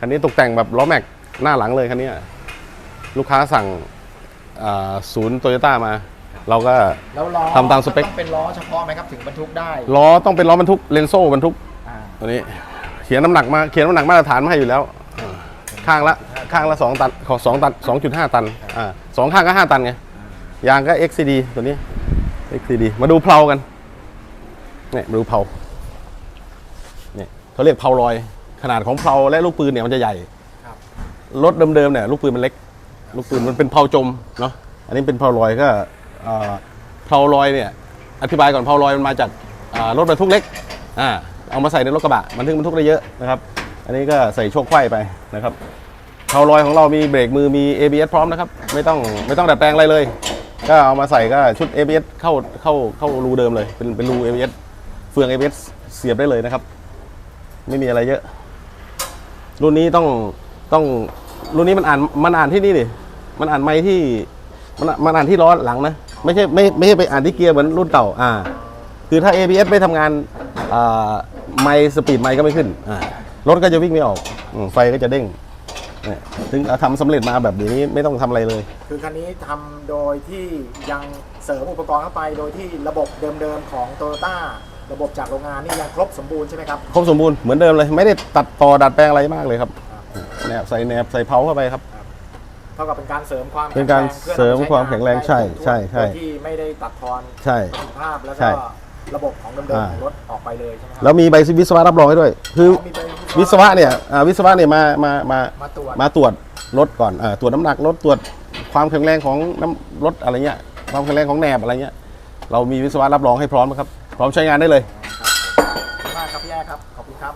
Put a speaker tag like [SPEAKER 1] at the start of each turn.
[SPEAKER 1] คันนี้ตกแต่งแบบล้อแม็กหน้าหลังเลยคันนี้ลูกค้าสั่งอ่าศูนย์โตโยต้ามา เราก็
[SPEAKER 2] แล้วล้อ
[SPEAKER 1] ทำตามสเปค
[SPEAKER 2] ต้องเป็นล้อเฉพาะไหมครับถึงบรรทุกได้
[SPEAKER 1] ล้อต้องเป็นล้อบรรทุกเลนโซ่บรรทุก
[SPEAKER 2] อ่า
[SPEAKER 1] ตัวนี้เขียนน้ำหนักมาเขียนน้ำหนักมาตรฐานมาให้อยู่แล้วอ่าข้างละข้างละสองตันของสองตันสองจุดห้าตันอ่าสองข้างก็ห้าตันไงยางก็ XCD ตัวนี้ XCD มาดูเพลากันเนี่ยมาดูเพลาเนี่ยเขาเรียกเพลาลอย ขนาดของเพลาและลูกปืนเนี่ยมันจะใหญ่
[SPEAKER 2] ครับ
[SPEAKER 1] รถเดิมๆเนี่ยลูกปืนมันเล็ก ลูกปืนมันเป็นเพลาจมเนาะอันนี้เป็นเพลาลอยก็เอ่อเพลาลอยเนี่ยอธิบายก่อนเพลาลอยมันมาจากอ่ารถบรรทุกเล็กอ่าเอามาใส่ในรถกระบะมันถึงบรรทุกได้เยอะนะครับ อันนี้ก็ใส่โชคไขว้ไปนะครับเพลาลอยของเรามีเบรกมือมี ABS พร้อมนะครับไม่ต้องไม่ต้องดัดแปลงอะไรเลย ก็เอามาใส่ก็ชุด ABS เข้าเข้าเข้ารูเดิมเลยเป็นเป็นรู ABS เฟือง ABS เสียบได้เลยนะครับ ไม่มีอะไรเยอะ รุ่นนี้ต้องต้องรุ่นนี้มันอ่านมันอ่านที่นี่ดิมันอ่านไม้ที่มันมันอ่านที่ล้อหลังนะ ไม่ใช่ไม่ไม่ใช่ไปอ่านที่เกียร์เหมือนรุ่นเก่าอ่า คือถ้า ABS ไม่ทำงานอ่าไมค์สปีดไมค์ก็ไม่ขึ้นอ่ารถก็จะวิ่งไม่ออกอไฟก็จะเด้งเนี่ยถึงเอาทำสำเร็จมาแบบนี้ไม่ต้องทำอะไรเลย
[SPEAKER 2] คือคันนี้ทำโดยที่ยังเสริมอุปกรณ์เข้าไปโดยที่ระบบเดิมๆของโตโยต้า ระบบจากโรงงานนี่ยังครบสมบูรณ์ใช่ไหมครับ
[SPEAKER 1] ครบสมบูรณ์เหมือนเดิมเลยไม่ได้ตัดต่อดัดแปลงอะไรมากเลยครับแนบใส่แนบใส่เพาเข้าไปครับ
[SPEAKER 2] เท่ากับเป็นการเสริมความ
[SPEAKER 1] เป็นการ
[SPEAKER 2] แข็งแงพื่อนำ
[SPEAKER 1] เสริม
[SPEAKER 2] ไป
[SPEAKER 1] ความแข็งแรง
[SPEAKER 2] ได้
[SPEAKER 1] ใช่ใช่ใช่
[SPEAKER 2] โดยที่ไม่ได้ตัดทอน
[SPEAKER 1] ใช่
[SPEAKER 2] ประสิทธิภาพแล้ว
[SPEAKER 1] ใช่
[SPEAKER 2] ก็ระบบของเดิม
[SPEAKER 1] อ่า
[SPEAKER 2] ๆของรถออกไปเลยใช่ไหมครั
[SPEAKER 1] แล้วมีใบวิศวะรับรองให้ด้วย คือ
[SPEAKER 2] มีใบ
[SPEAKER 1] วิศวะเนี่ยอ่าวิศวะเนี่ยมามามา
[SPEAKER 2] มาตรวจ
[SPEAKER 1] มาตรวจรถก่อนอาตรวจน้ำหนักรถตรวจความแข็งแรงของน้ำรถอะไรเงี้ยความแข็งแรงของแหนบอะไรเงี้ยเรามีวิศวะรับรองให้พร้อมนะครับ พร้อมใช้งานได้เลย
[SPEAKER 2] ขอบมากครับพี่แย่ครับขอบคุณครับ